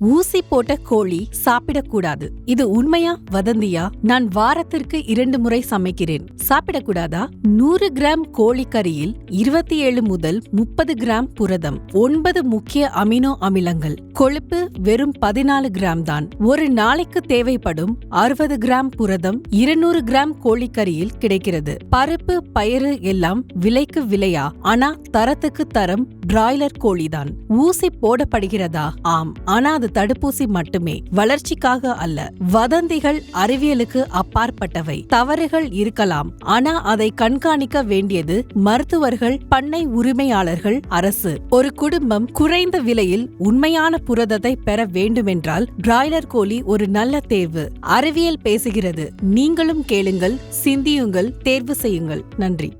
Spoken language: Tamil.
ஊசி போட்ட கோழி சாப்பிடக்கூடாது. இது உண்மையா வதந்தியா? நான் வாரத்திற்கு இரண்டு முறை சமைக்கிறேன். சாப்பிடக்கூடாதா? நூறு கிராம் கோழிக்கறியில் இருபத்தி ஏழு முதல் முப்பது கிராம் புரதம் ஒன்பது முக்கிய அமினோ அமிலங்கள் கொழுப்பு வெறும் பதினாலு கிராம் தான். ஒரு நாளைக்கு தேவைப்படும் அறுபது கிராம் புரதம் இருநூறு கிராம் கோழிக்கறியில் கிடைக்கிறது. பருப்பு பயிறு எல்லாம் விலைக்கு விலையா? ஆனா தரத்துக்கு தரம் பிராய்லர் கோழிதான். ஊசி போடப்படுகிறதா? ஆம். ஆனா அது தடுப்பூசி மட்டுமே. வளர்ச்சிக்காக அல்ல. வதந்திகள் அறிவியலுக்கு அப்பாற்பட்டவை. தவறுகள் இருக்கலாம். ஆனா அதை கண்காணிக்க வேண்டியது மருத்துவர்கள் பண்ணை உரிமையாளர்கள் அரசு. ஒரு குடும்பம் குறைந்த விலையில் உண்மையான புரதத்தை பெற வேண்டுமென்றால் பிராய்லர் கோழி ஒரு நல்ல தேர்வு. அறிவியல் பேசுகிறது. நீங்களும் கேளுங்கள் சிந்தியுங்கள் தேர்வு செய்யுங்கள். நன்றி.